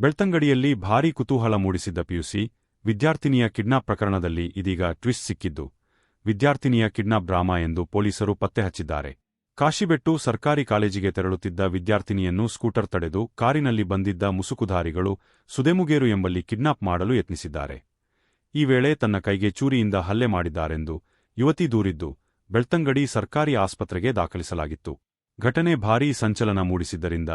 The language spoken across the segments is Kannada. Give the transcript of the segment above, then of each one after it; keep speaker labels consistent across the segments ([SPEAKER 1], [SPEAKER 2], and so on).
[SPEAKER 1] ಬೆಳ್ತಂಗಡಿಯಲ್ಲಿ ಭಾರೀ ಕುತೂಹಲ ಮೂಡಿಸಿದ್ದ ಪಿಯುಸಿ, ವಿದ್ಯಾರ್ಥಿನಿಯ ಕಿಡ್ನಾಪ್ ಪ್ರಕರಣದಲ್ಲಿ ಇದೀಗ ಟ್ವಿಸ್ಟ್ ಸಿಕ್ಕಿದ್ದು. ವಿದ್ಯಾರ್ಥಿನಿಯ ಕಿಡ್ನಾಪ್ ಡ್ರಾಮಾ ಎಂದು ಪೊಲೀಸರು ಪತ್ತೆ ಹಚ್ಚಿದ್ದಾರೆ. ಕಾಶಿಬೆಟ್ಟು ಸರ್ಕಾರಿ ಕಾಲೇಜಿಗೆ ತೆರಳುತ್ತಿದ್ದ ವಿದ್ಯಾರ್ಥಿನಿಯನ್ನು ಸ್ಕೂಟರ್ ತಡೆದು ಕಾರಿನಲ್ಲಿ ಬಂದಿದ್ದ ಮುಸುಕುಧಾರಿಗಳು ಸುದೆಮುಗೇರು ಎಂಬಲ್ಲಿ ಕಿಡ್ನಾಪ್ ಮಾಡಲು ಯತ್ನಿಸಿದ್ದಾರೆ. ಈ ವೇಳೆ ತನ್ನ ಕೈಗೆ ಚೂರಿಯಿಂದ ಹಲ್ಲೆ ಮಾಡಿದ್ದಾರೆಂದು ಯುವತಿ ದೂರಿದ್ದು, ಬೆಳ್ತಂಗಡಿ ಸರ್ಕಾರಿ ಆಸ್ಪತ್ರೆಗೆ ದಾಖಲಿಸಲಾಗಿತ್ತು. ಘಟನೆ ಭಾರೀ ಸಂಚಲನ ಮೂಡಿಸಿದ್ದರಿಂದ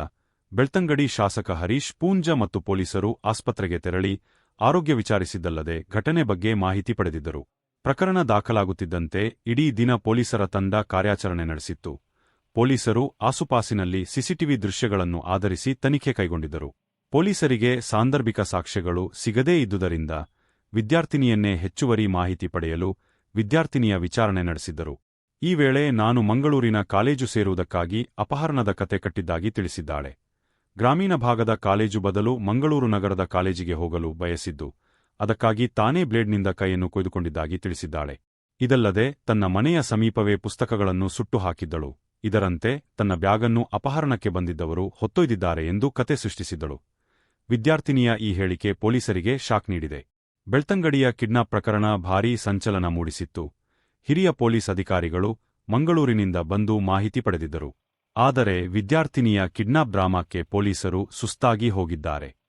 [SPEAKER 1] ಬೆಳ್ತಂಗಡಿ ಶಾಸಕ ಹರೀಶ್ ಪೂಂಜ ಮತ್ತು ಪೊಲೀಸರು ಆಸ್ಪತ್ರೆಗೆ ತೆರಳಿ ಆರೋಗ್ಯ ವಿಚಾರಿಸಿದ್ದಲ್ಲದೆ ಘಟನೆ ಬಗ್ಗೆ ಮಾಹಿತಿ ಪಡೆದಿದ್ದರು. ಪ್ರಕರಣ ದಾಖಲಾಗುತ್ತಿದ್ದಂತೆ ಇಡೀ ದಿನ ಪೊಲೀಸರ ತಂಡ ಕಾರ್ಯಾಚರಣೆ ನಡೆಸಿತ್ತು. ಪೊಲೀಸರು ಆಸುಪಾಸಿನಲ್ಲಿ ಸಿಸಿಟಿವಿ ದೃಶ್ಯಗಳನ್ನು ಆಧರಿಸಿ ತನಿಖೆ ಕೈಗೊಂಡಿದ್ದರು. ಪೊಲೀಸರಿಗೆ ಸಾಂದರ್ಭಿಕ ಸಾಕ್ಷ್ಯಗಳು ಸಿಗದೇ ಇದ್ದುದರಿಂದ ವಿದ್ಯಾರ್ಥಿನಿಯನ್ನೇ ಹೆಚ್ಚುವರಿ ಮಾಹಿತಿ ಪಡೆಯಲು ವಿದ್ಯಾರ್ಥಿನಿಯ ವಿಚಾರಣೆ ನಡೆಸಿದ್ದರು. ಈ ವೇಳೆ ನಾನು ಮಂಗಳೂರಿನ ಕಾಲೇಜು ಸೇರುವುದಕ್ಕಾಗಿ ಅಪಹರಣದ ಕತೆ ಕಟ್ಟಿದ್ದಾಗಿ ತಿಳಿಸಿದ್ದಾಳೆ. ಗ್ರಾಮೀಣ ಭಾಗದ ಕಾಲೇಜು ಬದಲು ಮಂಗಳೂರು ನಗರದ ಕಾಲೇಜಿಗೆ ಹೋಗಲು ಬಯಸಿದ್ದು, ಅದಕ್ಕಾಗಿ ತಾನೇ ಬ್ಲೇಡ್ನಿಂದ ಕೈಯನ್ನು ಕೊಯ್ದುಕೊಂಡಿದ್ದಾಗಿ ತಿಳಿಸಿದ್ದಾಳೆ. ಇದಲ್ಲದೆ, ತನ್ನ ಮನೆಯ ಸಮೀಪವೇ ಪುಸ್ತಕಗಳನ್ನು ಸುಟ್ಟು ಹಾಕಿದ್ದಳು. ಇದರಂತೆ, ತನ್ನ ಬ್ಯಾಗನ್ನು ಅಪಹರಣಕ್ಕೆ ಬಂದಿದ್ದವರು ಹೊತ್ತೊಯ್ದಿದ್ದಾರೆ ಎಂದು ಕತೆ ಸೃಷ್ಟಿಸಿದ್ದಳು. ವಿದ್ಯಾರ್ಥಿನಿಯ ಈ ಹೇಳಿಕೆ ಪೊಲೀಸರಿಗೆ ಶಾಕ್ ನೀಡಿದೆ. ಬೆಳ್ತಂಗಡಿಯ ಕಿಡ್ನಾಪ್ ಪ್ರಕರಣ ಭಾರೀ ಸಂಚಲನ ಮೂಡಿಸಿತ್ತು. ಹಿರಿಯ ಪೊಲೀಸ್ ಅಧಿಕಾರಿಗಳು ಮಂಗಳೂರಿನಿಂದ ಬಂದು ಮಾಹಿತಿ ಪಡೆದಿದ್ದರು. ಆದರೆ ವಿದ್ಯಾರ್ಥಿನಿಯ ಕಿಡ್ನಾಪ್ ಡ್ರಾಮಾಕ್ಕೆ ಪೊಲೀಸರು ಸುಸ್ತಾಗಿ ಹೋಗಿದ್ದಾರೆ.